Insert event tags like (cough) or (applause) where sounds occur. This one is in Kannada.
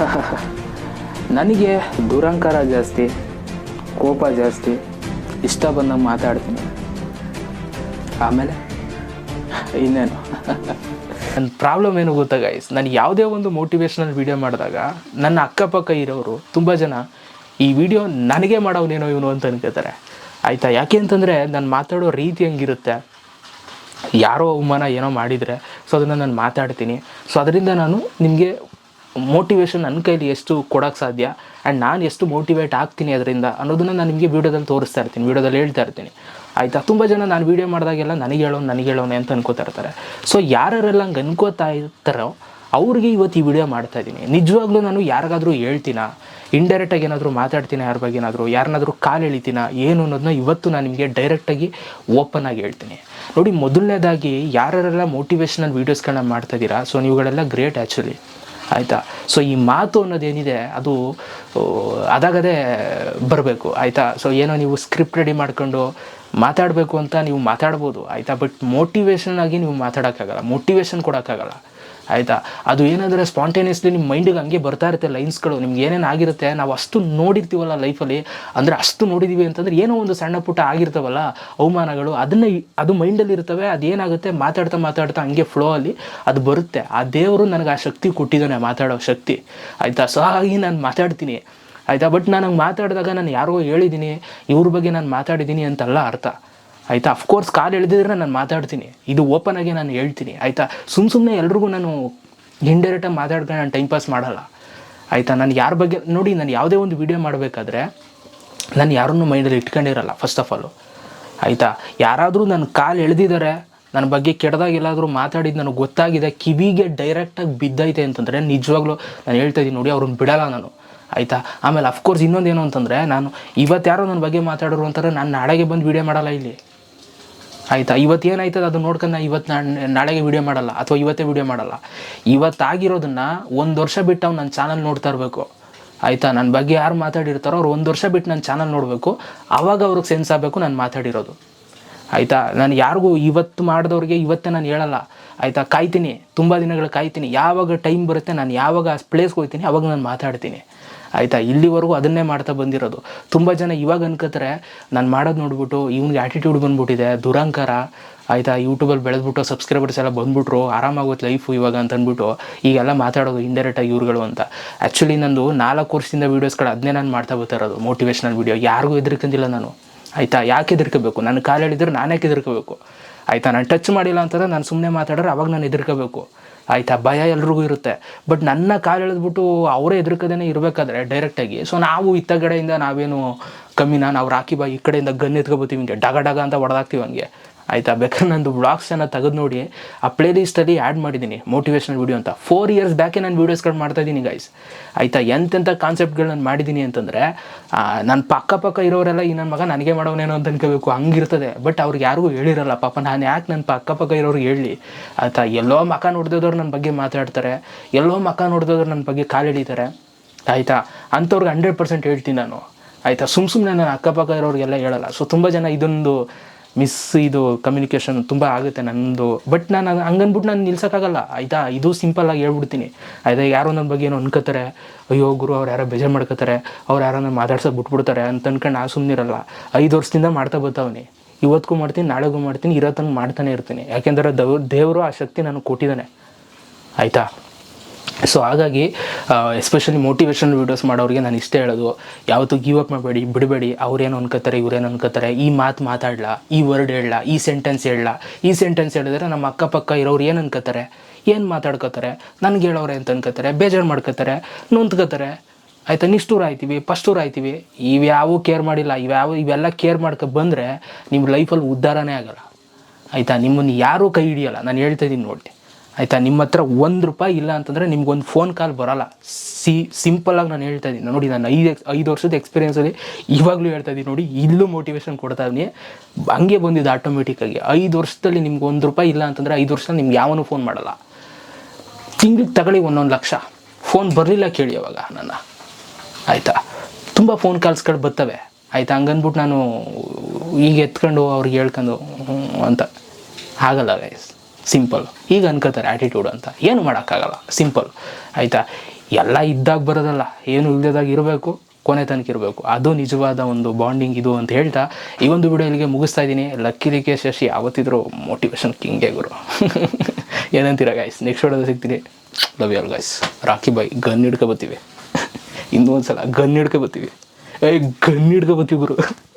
(laughs) ನನಗೆ ದುರಂಕಾರ ಜಾಸ್ತಿ, ಕೋಪ ಜಾಸ್ತಿ, ಇಷ್ಟ ಬಂದಂಗೆ ಮಾತಾಡ್ತೀನಿ. ಆಮೇಲೆ ಇನ್ನೇನು? (laughs) ನನ್ನ ಪ್ರಾಬ್ಲಮ್ ಏನು ಗೊತ್ತಾ ಗೈಸ್ ನಾನು ಯಾವುದೇ ಒಂದು ಮೋಟಿವೇಶ್ನಲ್ ವೀಡಿಯೋ ಮಾಡಿದಾಗ ನನ್ನ ಅಕ್ಕಪಕ್ಕ ಇರೋರು ತುಂಬ ಜನ, ಈ ವಿಡಿಯೋ ನನಗೆ ಮಾಡೋನೇನೋ ಇವನು ಅಂತ ಅನ್ಕೋತಾರೆ. ಆಯಿತಾ? ಯಾಕೆ ಅಂತಂದರೆ ನಾನು ಮಾತಾಡೋ ರೀತಿ ಹೆಂಗಿರುತ್ತೆ. ಯಾರೋ ಅವಮಾನ ಏನೋ ಮಾಡಿದರೆ, ಸೊ ಅದನ್ನು ನಾನು ಮಾತಾಡ್ತೀನಿ. ಸೊ ಅದರಿಂದ ನಾನು ನಿಮಗೆ ಮೋಟಿವೇಶನ್ ನನ್ನ ಕೈಲಿ ಎಷ್ಟು ಕೊಡೋಕ್ಕೆ ಸಾಧ್ಯ? ಆ್ಯಂಡ್ ನಾನು ಎಷ್ಟು ಮೋಟಿವೇಟ್ ಆಗ್ತೀನಿ ಅದರಿಂದ ಅನ್ನೋದನ್ನು ನಾನು ನಿಮಗೆ ವೀಡಿಯೋದಲ್ಲಿ ತೋರಿಸ್ತಾ ಇರ್ತೀನಿ ವೀಡಿಯೋದಲ್ಲಿ ಹೇಳ್ತಾ ಇರ್ತೀನಿ. ಆಯಿತಾ? ತುಂಬ ಜನ ನಾನು ವೀಡಿಯೋ ಮಾಡಿದಾಗೆಲ್ಲ ನನಗೆ ಹೇಳೋಣ ನನಗೆ ಹೇಳೋನೆ ಅಂತ ಅನ್ಕೋತಾ ಇರ್ತಾರೆ. ಸೊ ಯಾರೆಲ್ಲ ಹಂಗೆ ಅನ್ಕೋತಾ ಇರ್ತಾರೋ ಅವ್ರಿಗೆ ಇವತ್ತು ಈ ವಿಡಿಯೋ ಮಾಡ್ತಾ ಇದ್ದೀನಿ. ನಿಜವಾಗ್ಲೂ ನಾನು ಯಾರಿಗಾದರೂ ಹೇಳ್ತೀನ? ಇಂಡೈರೆಕ್ಟಾಗಿ ಏನಾದರೂ ಮಾತಾಡ್ತೀನಿ ಯಾರ ಬಗ್ಗೆ ಏನಾದರೂ? ಯಾರನ್ನಾದರೂ ಕಾಲು ಎಳಿತೀನ? ಏನು ಅನ್ನೋದನ್ನ ಇವತ್ತು ನಾನು ನಿಮಗೆ ಡೈರೆಕ್ಟಾಗಿ ಓಪನ್ ಆಗಿ ಹೇಳ್ತೀನಿ. ನೋಡಿ, ಮೊದಲನೇದಾಗಿ ಯಾರ್ಯಾರೆಲ್ಲ ಮೋಟಿವೇಶನಲ್ ವೀಡಿಯೋಸ್ಗಳನ್ನ ಮಾಡ್ತಾ ಇದ್ದೀರಾ? ಸೊ ನೀವುಗಳೆಲ್ಲ ಗ್ರೇಟ್ ಆ್ಯಕ್ಚುಲಿ ಆಯಿತಾ? ಸೊ ಈ ಮಾತು ಅನ್ನೋದೇನಿದೆ ಅದು ಅದಾಗದೇ ಬರಬೇಕು, ಆಯಿತಾ? ಸೊ ಏನೋ ನೀವು ಸ್ಕ್ರಿಪ್ಟ್ ರೆಡಿ ಮಾಡ್ಕೊಂಡು ಮಾತಾಡಬೇಕು ಅಂತ ನೀವು ಮಾತಾಡ್ಬೋದು, ಆಯಿತಾ? ಬಟ್ ಮೋಟಿವೇಶನ್ ಆಗಿ ನೀವು ಮಾತಾಡೋಕ್ಕಾಗಲ್ಲ ಮೋಟಿವೇಶನ್ ಕೊಡೋಕ್ಕಾಗಲ್ಲ. ಆಯಿತಾ? ಅದು ಏನಂದರೆ ಸ್ಪಾಂಟೇನಿಯಸ್ಲಿ ನಿಮ್ಮ ಮೈಂಡಿಗೆ ಹಂಗೆ ಬರ್ತಾ ಇರುತ್ತೆ ಲೈನ್ಸ್ಗಳು ನಿಮ್ಗೆ ಏನೇನು ಆಗಿರುತ್ತೆ, ನಾವು ಅಷ್ಟು ನೋಡಿರ್ತೀವಲ್ಲ ಲೈಫಲ್ಲಿ ಅಂದರೆ ಅಷ್ಟು ನೋಡಿದ್ದೀವಿ ಅಂತಂದ್ರೆ ಏನೋ ಒಂದು ಸಣ್ಣ ಪುಟ್ಟ ಆಗಿರ್ತವಲ್ಲ ಅವಮಾನಗಳು, ಅದನ್ನ ಅದು ಮೈಂಡಲ್ಲಿ ಇರ್ತವೆ ಅದೇನಾಗುತ್ತೆ ಮಾತಾಡ್ತಾ ಮಾತಾಡ್ತಾ ಹಂಗೆ ಫ್ಲೋ ಅಲ್ಲಿ ಅದು ಬರುತ್ತೆ. ಆ ದೇವರು ನನಗೆ ಆ ಶಕ್ತಿ ಕೊಟ್ಟಿದ್ದಾನೆ ಮಾತಾಡೋ ಶಕ್ತಿ. ಆಯಿತಾ? ಸೊ ಹಾಗಾಗಿ ನಾನು ಮಾತಾಡ್ತೀನಿ. ಆಯಿತಾ? ಬಟ್ ನಾನು ಹಂಗೆ ಮಾತಾಡಿದಾಗ ನಾನು ಯಾರಿಗೋ ಹೇಳಿದ್ದೀನಿ ಇವ್ರ ಬಗ್ಗೆ ನಾನು ಮಾತಾಡಿದ್ದೀನಿ ಅಂತಲ್ಲ ಅರ್ಥ. ಆಯಿತಾ? ಅಫ್ಕೋರ್ಸ್ ಕಾಲು ಎಳೆದಿದ್ರೆ ನಾನು ಮಾತಾಡ್ತೀನಿ. ಇದು ಓಪನ್ ಆಗಿ ನಾನು ಹೇಳ್ತೀನಿ. ಆಯಿತಾ? ಸುಮ್ಮ ಸುಮ್ಮನೆ ಎಲ್ರಿಗೂ ನಾನು ಇಂಡೈರೆಕ್ಟಾಗಿ ಮಾತಾಡ್ಕೊಂಡು ನಾನು ಟೈಮ್ ಪಾಸ್ ಮಾಡಲ್ಲ. ಆಯಿತಾ? ನಾನು ಯಾರ ಬಗ್ಗೆ, ನೋಡಿ, ನಾನು ಯಾವುದೇ ಒಂದು ವಿಡಿಯೋ ಮಾಡಬೇಕಾದ್ರೆ ನಾನು ಯಾರನ್ನೂ ಮೈಂಡಲ್ಲಿ ಇಟ್ಕೊಂಡಿರಲ್ಲ ಫಸ್ಟ್ ಆಫ್ ಆಲು ಆಯಿತಾ? ಯಾರಾದರೂ ನನ್ನ ಕಾಲು ಎಳೆದಿದ್ದಾರೆ ನನ್ನ ಬಗ್ಗೆ ಕೆಟ್ಟದಾಗ ಎಲ್ಲಾದರೂ ಮಾತಾಡಿದ್ದು ನನಗೆ ಗೊತ್ತಾಗಿದೆ, ಕಿವಿಗೆ ಡೈರೆಕ್ಟಾಗಿ ಬಿದ್ದೈತೆ ಅಂತಂದರೆ ನಿಜವಾಗ್ಲೂ ನಾನು ಹೇಳ್ತಾ ಇದ್ದೀನಿ ನೋಡಿ, ಅವ್ರನ್ನ ಬಿಡಲ್ಲ ನಾನು. ಆಯಿತಾ? ಆಮೇಲೆ ಅಫ್ಕೋರ್ಸ್ ಇನ್ನೊಂದೇನು ಅಂತಂದರೆ ನಾನು ಇವತ್ತು ಯಾರೋ ನನ್ನ ಬಗ್ಗೆ ಮಾತಾಡೋರು ಅಂತಾರೆ, ನಾನು ನಾಳೆಗೆ ಬಂದು ವೀಡಿಯೋ ಮಾಡಲ್ಲ ಇಲ್ಲಿ. ಆಯಿತಾ? ಇವತ್ತು ಏನಾಯ್ತದ ಅದು ನೋಡ್ಕೊಂಡು ಇವತ್ತು ನಾನು ನಾಳೆಗೆ ವೀಡಿಯೋ ಮಾಡಲ್ಲ, ಅಥವಾ ಇವತ್ತೇ ವೀಡಿಯೋ ಮಾಡಲ್ಲ. ಇವತ್ತಾಗಿರೋದನ್ನು ಒಂದು ವರ್ಷ ಬಿಟ್ಟು ಅವ್ನು ನನ್ನ ಚಾನಲ್ ನೋಡ್ತಾ ಇರಬೇಕು. ಆಯಿತಾ? ನನ್ನ ಬಗ್ಗೆ ಯಾರು ಮಾತಾಡಿರ್ತಾರೋ ಅವ್ರು ಒಂದು ವರ್ಷ ಬಿಟ್ಟು ನನ್ನ ಚಾನಲ್ ನೋಡಬೇಕು. ಆವಾಗ ಅವ್ರಿಗೆ ಸೆನ್ಸ್ ಆಗಬೇಕು ನಾನು ಮಾತಾಡಿರೋದು. ಆಯಿತಾ? ನಾನು ಯಾರಿಗೂ ಇವತ್ತು ಮಾಡಿದವ್ರಿಗೆ ಇವತ್ತೇ ನಾನು ಹೇಳಲ್ಲ. ಆಯಿತಾ? ಕಾಯ್ತೀನಿ. ತುಂಬ ದಿನಗಳು ಕಾಯ್ತೀನಿ. ಯಾವಾಗ ಟೈಮ್ ಬರುತ್ತೆ, ನಾನು ಯಾವಾಗ ಆ ಪ್ಲೇಸ್ಗೆ ಹೋಗ್ತೀನಿ, ಅವಾಗ ನಾನು ಮಾತಾಡ್ತೀನಿ. ಆಯಿತಾ? ಇಲ್ಲಿವರೆಗೂ ಅದನ್ನೇ ಮಾಡ್ತಾ ಬಂದಿರೋದು. ತುಂಬ ಜನ ಇವಾಗ ಅನ್ಕೋತಾರೆ, ನಾನು ಮಾಡೋದು ನೋಡ್ಬಿಟ್ಟು ಇವ್ನಿಗೆ ಆ್ಯಟಿಟ್ಯೂಡ್ ಬಂದ್ಬಿಟ್ಟಿದೆ, ದುರಂಕಾರ. ಆಯಿತಾ? ಯೂಟ್ಯೂಬಲ್ಲಿ ಬೆಳೆದ್ಬಿಟ್ಟು ಸಬ್ಸ್ಕ್ರೈಬರ್ಸ್ ಎಲ್ಲ ಬಂದ್ಬಿಟ್ರು ಆರಾಮಾಗುತ್ತೆ ಲೈಫು ಇವಾಗ ಅಂತ ಅಂದ್ಬಿಟ್ಟು ಈಗೆಲ್ಲ ಮಾತಾಡೋದು ಇಂಡೈರೆಕ್ಟಾಗಿ ಇವ್ರುಗಳು ಅಂತ. ಆ್ಯಕ್ಚುಲಿ ನಂದು ನಾಲ್ಕು ವರ್ಷದಿಂದ ವೀಡಿಯೋಸ್ಗಳು ಅದನ್ನೇ ನಾನು ಮಾಡ್ತಾ ಬರ್ತಾ ಇರೋದು ಮೋಟಿವೇಶ್ನಲ್ ವೀಡಿಯೋ ಯಾರಿಗೂ ಎದುರ್ಕಂದಿಲ್ಲ ನಾನು. ಆಯಿತಾ? ಯಾಕೆ ಹೆದರ್ಕೋಬೇಕು? ನನ್ನ ಕಾಲು ಹೇಳಿದ್ರೆ ನಾನು ಯಾಕೆ ಹೆದರ್ಕೋಬೇಕು? ಆಯಿತಾ? ನಾನು ಟಚ್ ಮಾಡಿಲ್ಲ ಅಂತಂದ್ರೆ ನಾನು ಸುಮ್ಮನೆ ಮಾತಾಡಿದ್ರೆ ಅವಾಗ ನಾನು ಹೆದರ್ಕೋಬೇಕು. ಆಯಿತಾ, ಭಯ ಎಲ್ರಿಗೂ ಇರುತ್ತೆ. ಬಟ್ ನನ್ನ ಕಾಲು ಎಳೆದ್ಬಿಟ್ಟು ಅವರೇ ಎದುರ್ಕದೇನೆ ಇರಬೇಕಾದ್ರೆ ಡೈರೆಕ್ಟಾಗಿ ಸೊ ನಾವು ಇತ್ತ ಕಡೆಯಿಂದ ನಾವೇನು ಕಮ್ಮಿನ, ನಾವು ರಾಕಿ ಬಾಯಿ ಈ ಕಡೆಯಿಂದ ಗನ್ ಎತ್ಕೊಬೋತೀವಿ ಹಿಂಗೆ ಡಗ ಡಗ ಅಂತ ಹೊಡೆದಾಕ್ತೀವಿ ಹಂಗೆ ಆಯಿತಾ? ಬೇಕಾದ್ರೆ ನಂದು ವ್ಲಾಗ್ಸನ್ನು ತೆಗೆದು ನೋಡಿ, ಆ ಪ್ಲೇ ಲಿಸ್ಟಲ್ಲಿ ಆ್ಯಡ್ ಮಾಡಿದ್ದೀನಿ ಮೋಟಿವೇಶ್ನಲ್ ವೀಡಿಯೋ ಅಂತ. ಫೋರ್ ಇಯರ್ಸ್ ಬ್ಯಾಕೆ ನಾನು ವೀಡಿಯೋಸ್ಗಳು ಮಾಡ್ತಾ ಇದ್ದೀನಿ ಗೈಸ್ ಆಯಿತಾ? ಎಂತೆಂಥ ಕಾನ್ಸೆಪ್ಟ್ಗಳು ನಾನು ಮಾಡಿದ್ದೀನಿ ಅಂತಂದರೆ ನನ್ನ ಪಕ್ಕಪಕ್ಕ ಪಕ್ಕ ಇರೋರೆಲ್ಲ ಈ ನನ್ನ ಮಗ ನನಗೆ ಮಾಡೋನೇನೋ ಅಂತ ಅನ್ಕೋಬೇಕು, ಹಂಗಿರ್ತದೆ. ಬಟ್ ಅವ್ರಿಗೆ ಯಾರಿಗೂ ಹೇಳಿರಲ್ಲ, ಪಾಪ ನಾನು ಯಾಕೆ ನನ್ನ ಪಕ್ಕಪಕ್ಕ ಪಕ್ಕ ಇರೋರಿಗೆ ಹೇಳಿ? ಆಯಿತಾ? ಎಲ್ಲೋ ಮಕ ನೋಡ್ದೋದವ್ರು ನನ್ನ ಬಗ್ಗೆ ಮಾತಾಡ್ತಾರೆ, ಎಲ್ಲೋ ಮಕ ನೋಡಿದವರು ನನ್ನ ಬಗ್ಗೆ ಕಾಲು ಎಳಿತಾರೆ. ಆಯಿತಾ? ಅಂಥವ್ರಿಗೆ ಹಂಡ್ರೆಡ್ ಪರ್ಸೆಂಟ್ ಹೇಳ್ತೀನಿ ನಾನು. ಆಯಿತಾ? ಸುಮ್ಮ ಸುಮ್ಮನೆ ನಾನು ಅಕ್ಕಪಕ್ಕ ಇರೋರಿಗೆಲ್ಲ ಹೇಳಲ್ಲ. ಸೊ ತುಂಬ ಜನ ಇದೊಂದು ಮಿಸ್ ಇದು ಕಮ್ಯುನಿಕೇಷನ್ ತುಂಬ ಆಗುತ್ತೆ ನನ್ನದು ಬಟ್ ನಾನು ಹಂಗನ್ಬಿಟ್ಟು ನಾನು ನಿಲ್ಸೋಕ್ಕಾಗಲ್ಲ. ಆಯಿತಾ? ಇದು ಸಿಂಪಲ್ಲಾಗಿ ಹೇಳ್ಬಿಡ್ತೀನಿ. ಆಯ್ತಾ? ಯಾರೋ ನನ್ನ ಬಗ್ಗೆ ಏನೋ ಅನ್ಕೋತಾರೆ. ಅಯ್ಯೋ ಗುರು, ಅವ್ರು ಯಾರೋ ಬೇಜಾರು ಮಾಡ್ಕೋತಾರೆ. ಅವ್ರು ಯಾರೋ ನನ್ನ ಮಾತಾಡ್ಸೋಕೆ ಬಿಟ್ಬಿಡ್ತಾರೆ ಅಂತ ಅನ್ಕೊಂಡು ನಾ ಸುಮ್ಮನಿರಲ್ಲ ಐದು ವರ್ಷದಿಂದ ಮಾಡ್ತಾ ಬರ್ತಾವನಿ ಇವತ್ತಿಗೂ ಮಾಡ್ತೀನಿ, ನಾಳೆಗೂ ಮಾಡ್ತೀನಿ, ಇರೋ ತನಕ ಮಾಡ್ತಾನೆ ಇರ್ತೀನಿ. ಯಾಕೆಂದರೆ ದವ್ ದೇವರು ಆ ಶಕ್ತಿ ನನಗೆ ಕೊಟ್ಟಿದ್ದಾನೆ. ಆಯಿತಾ? ಸೊ ಹಾಗಾಗಿ ಎಸ್ಪೆಷಲಿ ಮೋಟಿವೇಶನ್ ವೀಡಿಯೋಸ್ ಮಾಡೋರಿಗೆ ನಾನು ಇಷ್ಟೇ ಹೇಳೋದು, ಯಾವತ್ತೂ ಗಿವ್ ಅಪ್ ಮಾಡಬೇಡಿ, ಬಿಡಬೇಡಿ, ಅವ್ರೇನು ಅನ್ಕೋತಾರೆ, ಇವ್ರೇನು ಅನ್ಕೋತಾರೆ, ಈ ಮಾತು ಮಾತಾಡ್ಲಾ, ಈ ವರ್ಡ್ ಹೇಳಲ್ಲ ಈ ಸೆಂಟೆನ್ಸ್ ಹೇಳಲ್ಲ ಈ ಸೆಂಟೆನ್ಸ್ ಹೇಳಿದ್ರೆ ನಮ್ಮ ಅಕ್ಕಪಕ್ಕ ಇರೋರು ಏನು ಅನ್ಕೋತಾರೆ, ಏನು ಮಾತಾಡ್ಕೋತಾರೆ, ನನಗೆ ಹೇಳೋರೆ ಅಂತ ಅನ್ಕೋತಾರೆ, ಬೇಜಾರು ಮಾಡ್ಕೋತಾರೆ, ನೊಂದ್ಕೋತಾರೆ. ಆಯಿತಾ, ನಿಷ್ಠೂರ ಆಯ್ತೀವಿ, ಪಷ್ಟೂರ ಆಯ್ತೀವಿ ಇವ್ಯಾವೂ ಕೇರ್ ಮಾಡಿಲ್ಲ ಇವ್ಯಾವ ಇವೆಲ್ಲ ಕೇರ್ ಮಾಡ್ಕೊ ಬಂದರೆ ನಿಮ್ಮ ಲೈಫಲ್ಲಿ ಉದ್ಧಾರನೇ ಆಗಲ್ಲ. ಆಯಿತಾ, ನಿಮ್ಮನ್ನು ಯಾರೂ ಕೈ ಹಿಡಿಯಲ್ಲ, ನಾನು ಹೇಳ್ತಾ ಇದ್ದೀನಿ ನೋಡಿ. ಆಯಿತಾ? ನಿಮ್ಮ ಹತ್ರ ಒಂದು ರೂಪಾಯಿ ಇಲ್ಲ ಅಂತಂದರೆ ನಿಮ್ಗೊಂದು ಫೋನ್ ಕಾಲ್ ಬರೋಲ್ಲ. ಸಿ ಸಿಂಪಲಾಗಿ ನಾನು ಹೇಳ್ತಾ ಇದ್ದೀನಿ. ನೋಡಿ, ನಾನು ಐದು ಐದು ವರ್ಷದ ಎಕ್ಸ್ಪೀರಿಯೆನ್ಸಲ್ಲಿ ಇವಾಗಲೂ ಹೇಳ್ತಾ ಇದ್ದೀನಿ. ನೋಡಿ, ಇಲ್ಲೂ ಮೋಟಿವೇಶನ್ ಕೊಡ್ತಾ ಇದ್ದೀನಿ. ಹಂಗೆ ಬಂದಿದ್ದು ಆಟೋಮೆಟಿಕ್ಕಾಗಿ ಐದು ವರ್ಷದಲ್ಲಿ ನಿಮ್ಗೆ ಒಂದು ರೂಪಾಯಿ ಇಲ್ಲ ಅಂತಂದರೆ ಐದು ವರ್ಷದಲ್ಲಿ ನಿಮ್ಗೆ ಯಾವನೂ ಫೋನ್ ಮಾಡಲ್ಲ. ತಿಂಗ್ಳಿಗೆ ತಗೊಳ್ಳಿ ಒಂದೊಂದು ಲಕ್ಷ. ಫೋನ್ ಬರಲಿಲ್ಲ ಕೇಳಿ ಅವಾಗ ನನ್ನ. ಆಯಿತಾ? ತುಂಬ ಫೋನ್ ಕಾಲ್ಸ್ಗಳು ಬರ್ತವೆ. ಆಯಿತಾ? ಹಂಗನ್ಬಿಟ್ಟು ನಾನು ಈಗ ಎತ್ಕೊಂಡು ಅವ್ರಿಗೆ ಹೇಳ್ಕೊಂಡು ಅಂತ. ಆಗಲ್ಲ ಗೈಸ್ ಸಿಂಪಲ್ ಈಗ ಅನ್ಕೋತಾರೆ ಆ್ಯಟಿಟ್ಯೂಡ್ ಅಂತ. ಏನು ಮಾಡೋಕ್ಕಾಗಲ್ಲ. ಸಿಂಪಲ್ ಆಯಿತಾ? ಎಲ್ಲ ಇದ್ದಾಗ ಬರೋದಲ್ಲ. ಏನು ಇಲ್ಲದಾಗ ಇರಬೇಕು. ಕೊನೆ ತನಕ ಇರಬೇಕು. ಅದು ನಿಜವಾದ ಒಂದು ಬಾಂಡಿಂಗ್ ಇದು ಅಂತ ಹೇಳ್ತಾ, ಈ ಒಂದು ವಿಡಿಯೋ ಇಲ್ಲಿಗೆ ಮುಗಿಸ್ತಾ ಇದ್ದೀನಿ. ಲಕ್ಕಿಲಿಕ್ಕೆ ಶಶಿ, ಯಾವತ್ತಿದ್ರು ಮೋಟಿವೇಶನ್ ಕಿಂಗೆ ಗುರು. ಏನಂತೀರ ಗಾಯ್ಸ್ ನೆಕ್ಸ್ಟ್ ವಿಡಿಯೋದ ಸಿಗ್ತೀನಿ. Love y'all guys Rocky boy gun ಹಿಡ್ಕೊ ಬರ್ತೀವಿ (laughs) ಇನ್ನೊಂದು ಸಲ ಗನ್ ಹಿಡ್ಕೊ ಬರ್ತೀವಿ ಏಯ್ ಗನ್ ಹಿಡ್ಕೊ ಬರ್ತೀವಿ ಗುರು. (laughs)